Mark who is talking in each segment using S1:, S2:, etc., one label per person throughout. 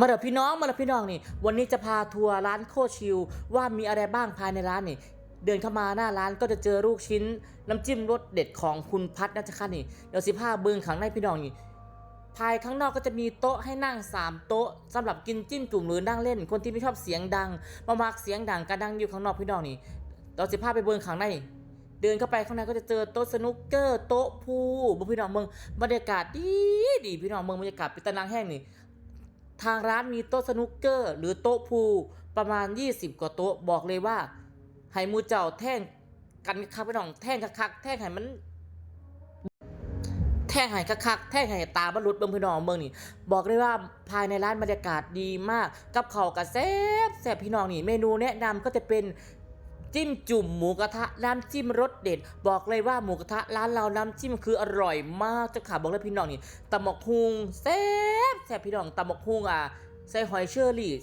S1: มาเด้อพี่น้องมาเด้อพี่น้องนี่ วันนี้จะพาทัวร์ร้านโคชิลว่ามีอะไรบ้างภายในร้านนี่ เดินเข้ามาหน้าร้านก็จะเจอลูกชิ้น น้ำจิ้มรสเด็ดของคุณพัฒนะจ๊ะค่ะนี่เดี๋ยวสิพาเบิงขังในพี่น้องนี่ภายข้างนอกก็จะมีโต๊ะให้นั่ง 3 โต๊ะสำหรับกินจิ้มจุ่มหรือนั่งเล่น คนที่ไม่ชอบเสียงดัง มามักเสียงดังก็นั่งอยู่ข้างนอกพี่น้องนี่เราสิพาไปเบิงขังในเดินเข้าไปข้างในก็จะเจอโต๊ะสนุกเกอร์โต๊ะพูบพี่น้องเมืองบรรยากาศดีดีพี่น้องเมืองบรรยากาศเป็นตารางแห้งนี่ ทางร้านมีโต๊ะสนุกเกอร์ หรือโต๊ะพูลประมาณ 20 กว่าโต๊ะบอกเลยว่าไห้มูเจ้าแท่งกันคักพี่น้องแท่งคักแท่งไห้มัน แท่งไห้คักแท่งไห้ตาบรรลุดเบิ่งพี่น้องเบิ่งนี่ บอกเลยว่าภายในร้านบรรยากาศดีมาก กับเขากับแซ่บแซ่บพี่น้องนี่ เมนูแนะนำก็จะเป็น จิ้มจุ่มหมูกระทะน้ำจิ้มรสเด็ด บอกเลยว่าหมูกระทะร้านเราน้ำจิ้มคืออร่อยมากเจ้าขาบอกเลยพี่น้องนี่ตำหมกฮุงแซ่บแซ่บพี่น้องตำหมกฮุงอะใส่หอยเชอรี่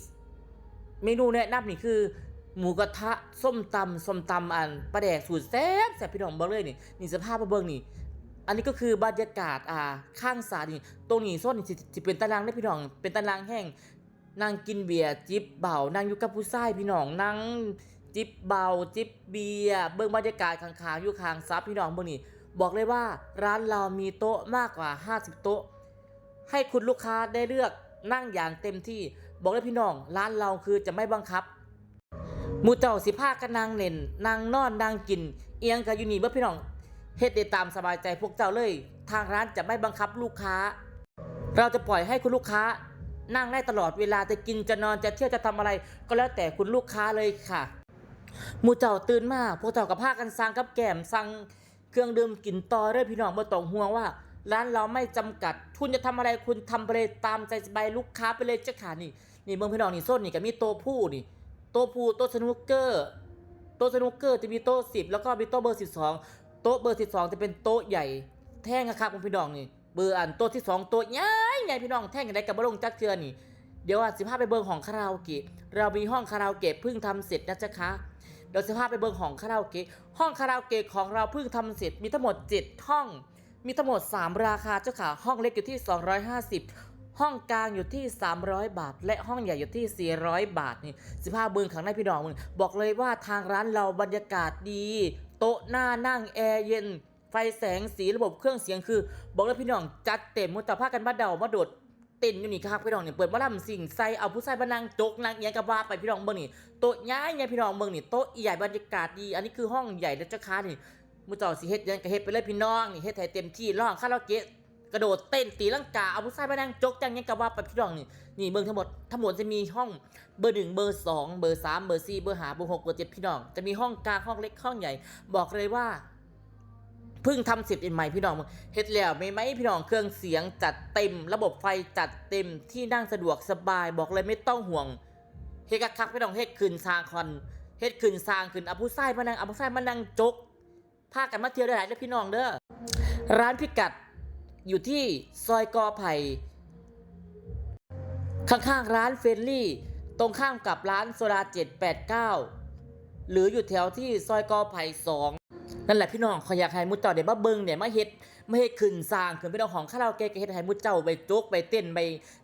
S1: เมนูแนะนำนี่คือหมูกระทะส้มตำส้มตำอันปลาแดกสูตรแซ่บแซ่บพี่น้องบอกเลยนี่นี่สภาพมาเบิ่งนี่อันนี้ก็คือบรรยากาศอ่าข้างสานี่ตรงนี้โซนนี่สิสิเป็นตารางได้พี่น้อง เป็นตารางแห้งนั่งกินเบียร์จิบเบานั่งอยู่กับผู้ชายพี่น้องนั่ง จิบเบา จิบเบียร์เบิ่งบรรยากาศข้างๆอยู่ข้างซับพี่น้องเบิ่งนี่บอกเลยว่าร้านเรามีโต๊ะมากกว่า 50 โต๊ะ ให้คุณลูกค้าได้เลือกนั่งอย่างเต็มที่ บอกเลยพี่น้อง ร้านเราคือจะไม่บังคับมูเจ้าสิพากันนางเล่นนางนอนนางกิน เอียงกับยูนี่เบ่พี่น้องเฮ็ดได้ตามสบายใจพวกเจ้าเลย ทางร้านจะไม่บังคับลูกค้า เราจะปล่อยให้คุณลูกค้านั่งได้ตลอดเวลาจะกินจะนอนจะเที่ยวจะทำอะไร ก็แล้วแต่คุณลูกค้าเลยค่ะ หมูเจ้าตื่นมาพวกเจ้ากับพากันสั่งกับแก้มสั่งเครื่องดื่มกินต่อเด้อพี่น้องบ่ต้องห่วงว่า ร้านเราไม่จำกัด คุณจะทำอะไรคุณทำไปเลยตามใจสบายลูกค้าไปเลยเจ้าค่ะนี่ นี่เบิ่งพี่น้องนี่โซนนี่ก็มีโต๊ะผู้นี่โต๊ะพูโต๊ะสนุกเกอร์โต๊ะสนุกเกอร์จะมีโต๊ะสิบแล้วก็มีโต๊ะเบอร์สิบสองโต๊ะเบอร์สิบสองจะเป็นโต๊ะใหญ่ แท่งอะครับคุณพี่น้องนี่เบอร์อันโต๊ะที่สองโต๊ะใหญ่ใหญ่พี่น้องแท่งอะไรกับบลงจักเทือนี่เดี๋ยวอะสิพาไปเบิร์ของคาราโอเกะเรามีห้องคาราโอเกะเพิ่งทำเสร็จนะจ๊ะคะ เดี๋ยวสิพาไปเบิร์ของคาราโอเกะห้องคาราโอเกะของเราเพิ่งทำเสร็จมีทั้งหมด 7 ห้อง มีทั้งหมด 3 ราคาเจ้าค่ะห้องเล็กอยู่ที่ 250 ห้องกลางอยู่ที่ 300 บาท และห้องใหญ่อยู่ที่ 400 บาทนี่สิพาเบิร์ขังในพี่น้องมึงบอกเลยว่าทางร้านเราบรรยากาศดี โต๊ะหน้านั่งแอร์เย็นไฟแสงสีระบบเครื่องเสียงคือ บอกเลยพี่น้องจัดเต็มมุตตาพากันมาเดามาโดด เต้นอยู่นี่ครับพี่น้องเนี่ยเปิดหมาลำสิ่งใส่เอาผู้ชายมานั่งจกนั่งเอียงกับว่าไปพี่น้องเบิ่งนี่โต๊ะย้ายไงพี่น้องเบิ่งนี่โต๊ะใหญ่บรรยากาศดี อันนี้คือห้องใหญ่นะเจ้าค้านี่มือเจ้าสิเฮ็ดยังก็เฮ็ดไปเลยพี่น้องนี่เฮ็ดให้เต็มที่ร้องคาราโอเกะกระโดดเต้นตีลังกาเอาผู้ชายมานั่งจกจังยังกับว่าไปพี่น้องนี่นี่เบิ่งทั้งหมดทั้งหมดจะมีห้องเบอร์หนึ่งเบอร์สองเบอร์สามเบอร์สี่เบอร์ห้าเบอร์หกเบอร์เจ็ดพี่น้องจะมีห้องกลางห้องเล็กห้องใหญ่ บอกเลยว่า เพิ่งทำเสร็จใหม่พี่น้องเฮ็ดแล้วไม่ไหมพี่น้องเครื่องเสียงจัดเต็ม ระบบไฟจัดเต็มที่นั่งสะดวกสบายบอกเลยไม่ต้องห่วงเฮ็ดคักพี่น้องเฮ็ดขึ้นซางคอนเฮ็ดขึ้นซางขึ้นอาผู้ชายมานั่งอาผู้ชายมานั่งจกพากันมาเที่ยวได้หลายเด้อพี่น้องเด้อร้านพิกัดอยู่ที่ซอยกอไผ่ข้างๆร้านเฟรนลี่ ตรงข้ามกับร้านโซดา789 หรืออยู่แถวที่ซอยกอไผ่สอง นั่นแหละพี่น้องขอยอยากให้มุดเจ้าเดี๋ยวมาเบิ่งเนี่ยมาเฮ็ดมาเฮ็ดขึ้นสร้างขึ้นพี่น้องของคาราโอเกะก็เฮ็ดให้มุดเจ้าไปจกไปเต้นไป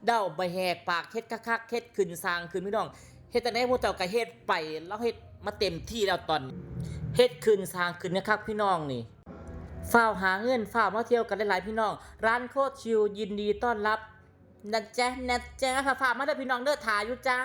S1: เด้าไปแหกปากเฮ็ดคักๆเฮ็ดขึ้นสร้างขึ้นพี่น้องเฮ็ดแต่ในมุดเจ้าก็เฮ็ดไปแล้วเฮ็ดมาเต็มที่แล้วตอนเฮ็ดขึ้นสร้างขึ้นนะครับพี่น้องนี่ฝ้าวหาเงินฝ้าวมาเที่ยวกันหลายๆพี่น้อง ร้านโคตรชิลยินดีต้อนรับนะจ๊ะนะจ๊ะฝามาเด้อพี่น้องเด้อถ่ายอยู่จ้า